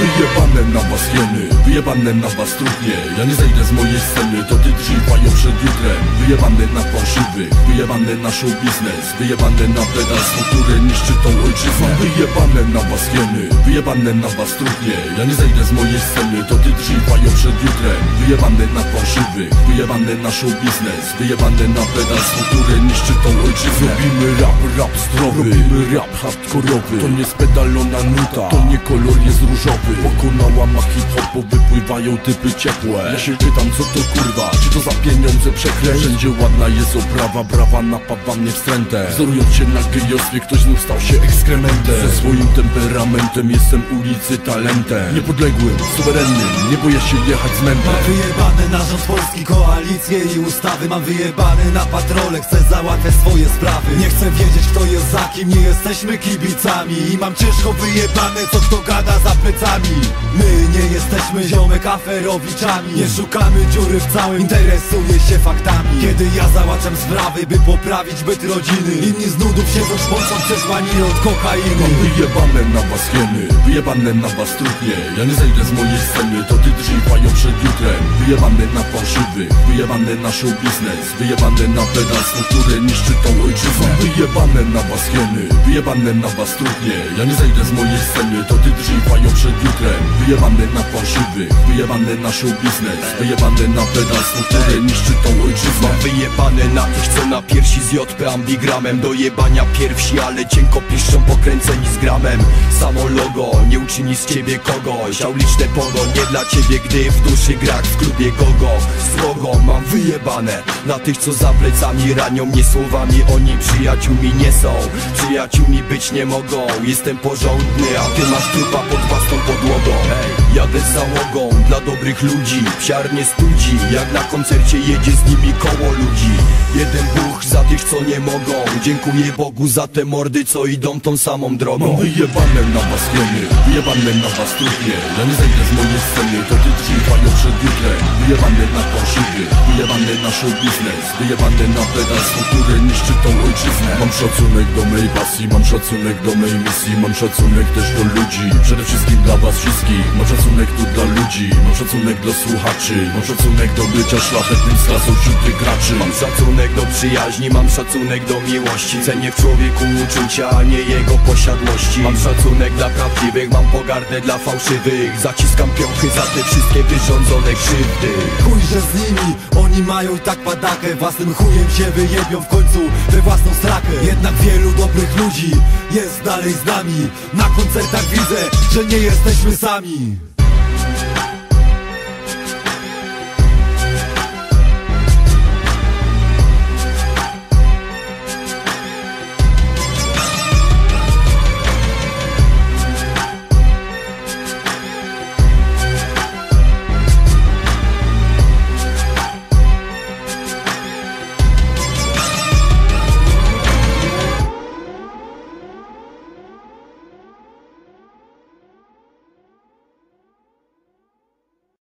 wyjebane na was jeny Wyjebane na was trudnie Ja nie zejdę z mojej sceny To ty drzwi fają przed jutrem Wyjebane na fałszywych Wyjebane na show biznes Wyjebane na pedalstwo, które niszczy tą ojczyznę. Wyjebane na was hieny Wyjebane na was trudnie Ja nie zejdę z mojej sceny To ty trwają przed jutrem. Wyjebane na fałszywych Wyjebane na show biznes Wyjebane na pedalstwo, które niszczy tą ojczyznę. Robimy rap, rap zdrowy Robimy rap hardkorowy. To nie spedalona nuta To nie kolor jest różowy. Pokonała ma hip-hopu Wypływają typy ciepłe. Ja się pytam co to kurwa? Czy to za pieniądze Wszędzie ładna jest oprawa Brawa napawa mnie wstrętem. Wzorując się na gejostwie Ktoś znów stał się ekskrementem. Ze swoim temperamentem Jestem ulicy talentem. Niepodległym, suwerennym Nie boję się jechać z mętem. Mam wyjebane na rząd Polski, koalicje i ustawy. Mam wyjebane na patrole, chcę załatwiać swoje sprawy. Nie chcę wiedzieć kto jest za kim, nie jesteśmy kibicami I mam ciężko wyjebane co kto gada za plecami. My nie jesteśmy ziomek aferowiczami. Nie szukamy dziury w całym, się faktami. Kiedy ja załatwiam sprawy, by poprawić byt rodziny. Inni z nudów siedzą szpocą przeszłani od kokainy. Mam wyjebane na was hieny Wyjebane na was trudnie Ja nie zejdę z mojej sceny To ty trwają przed jutrem. Wyjebane na fałszywych Wyjebane na show biznes. Wyjebane na pedalstwo, które niszczy tą ojczyznę. Wyjebane na was hieny Wyjebane na was trudnie Ja nie zejdę z mojej sceny To ty trwają przed jutrem. Wyjebane na fałszywych Wyjebane na show biznes. Wyjebane na pedalstwo, wyjebane na tych, co na piersi z JP ambigramem. Do jebania pierwsi, ale cienko piszczą pokręceni z gramem. Samo logo nie uczyni z ciebie kogoś. Auliczne pogo nie dla ciebie, gdy w duszy grak w klubie gogo Srogo mam wyjebane. Na tych, co za plecami ranią mnie słowami Oni przyjaciółmi nie są, przyjaciółmi być nie mogą. Jestem porządny, a ty masz trupa pod własną podłogą jadę z załogą dla dobrych ludzi. Psiar nie studzi, jak na koncercie jedzie z nimi koło ludzi. Jeden Bóg za tych, co nie mogą. Dziękuję Bogu za te mordy, co idą tą samą drogą. Wyjebane na was hieny Wyjebane na was trudnie Ja nie zejdę z mojej sceny To ty trwają przed jutrem Wyjebane na fałszywych Wyjebane na show biznes. Wyjebane na pedalstwo, które niszczy tą ojczyznę. Mam szacunek do mej pasji Mam szacunek do mej misji. Mam szacunek też do ludzi. Przede wszystkim dla was wszystkich. Mam szacunek tu dla ludzi Mam szacunek dla słuchaczy Mam szacunek do bycia szlachetnym z klasą wśród graczy. Mam szacunek do przyjaźni, mam szacunek do miłości. Cenię w człowieku uczucia, a nie jego posiadłości. Mam szacunek dla prawdziwych, mam pogardę dla fałszywych. Zaciskam piąchy za te wszystkie wyrządzone krzywdy. Chujże z nimi, oni mają i tak padakę. Własnym chujem się wyjebią w końcu we własną strakę. Jednak wielu dobrych ludzi jest dalej z nami. Na koncertach widzę, że nie jesteśmy sami